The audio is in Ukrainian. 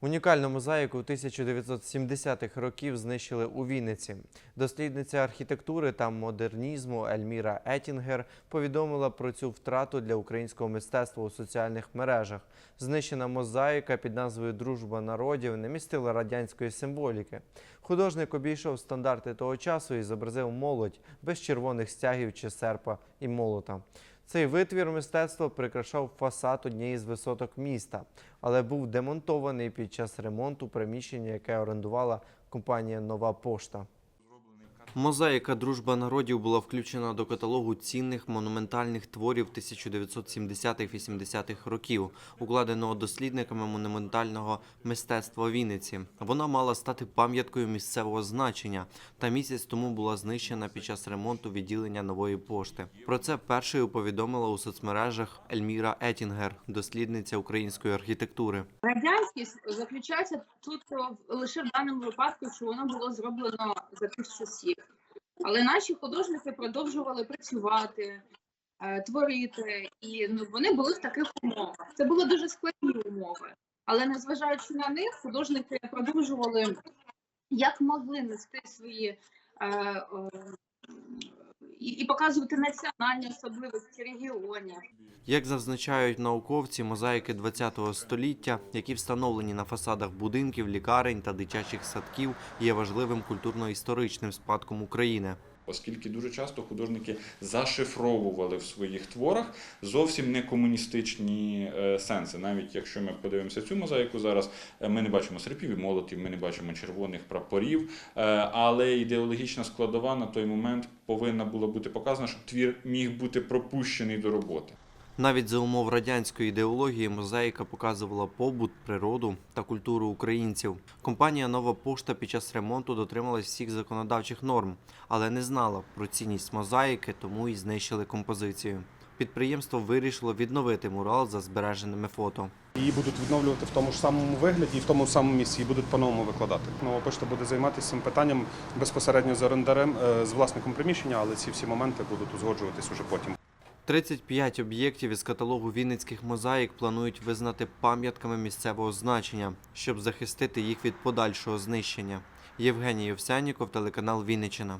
Унікальну мозаїку 1970-х років знищили у Вінниці. Дослідниця архітектури та модернізму Ельміра Етінгер повідомила про цю втрату для українського мистецтва у соціальних мережах. Знищена мозаїка під назвою Дружба народів не містила радянської символіки. Художник обійшов стандарти того часу і зобразив молодь без червоних стягів чи серпа і молота. Цей витвір мистецтва прикрашав фасад однієї з висоток міста, але був демонтований під час ремонту приміщення, яке орендувала компанія Нова пошта. Мозаїка Дружба народів була включена до каталогу цінних монументальних творів 1970-80-х років, укладеного дослідниками монументального мистецтва Вінниці. Вона мала стати пам'яткою місцевого значення, та місяць тому була знищена під час ремонту відділення нової пошти. Про це першою повідомила у соцмережах Ельміра Етінгер, дослідниця української архітектури. Радянськість заключається тут е, лише в даному випадку, що воно було зроблено за тих часів. Але наші художники продовжували працювати, е, творити, і ну, вони були в таких умовах. Це були дуже складні умови. Але незважаючи на них, художники продовжували як могли нести свої е, і, показувати національні особливості регіонів. Як зазначають науковці, мозаїки ХХ століття, які встановлені на фасадах будинків, лікарень та дитячих садків, є важливим культурно-історичним спадком України. Оскільки дуже часто художники зашифровували в своїх творах зовсім не комуністичні е, сенси. Навіть якщо ми подивимося цю мозаїку зараз, е, ми не бачимо серпів і молотів, ми не бачимо червоних прапорів, е, але ідеологічна складова на той момент повинна була бути показана, щоб твір міг бути пропущений до роботи. Навіть за умов радянської ідеології мозаїка показувала побут, природу та культуру українців. Компанія Нова пошта під час ремонту дотрималась всіх законодавчих норм, але не знала про цінність мозаїки, тому і знищили композицію. Підприємство вирішило відновити мурал за збереженими фото. Її будуть відновлювати в тому ж самому вигляді і в тому самому місці, її будуть по-новому викладати. Нова пошта буде займатися цим питанням безпосередньо з орендарем, е, з власником приміщення, але ці всі моменти будуть узгоджуватись уже потім. 35 об'єктів із каталогу вінницьких мозаїк планують визнати пам'ятками місцевого значення, щоб захистити їх від подальшого знищення. Євгеній Овсяніков, телеканал Вінниччина.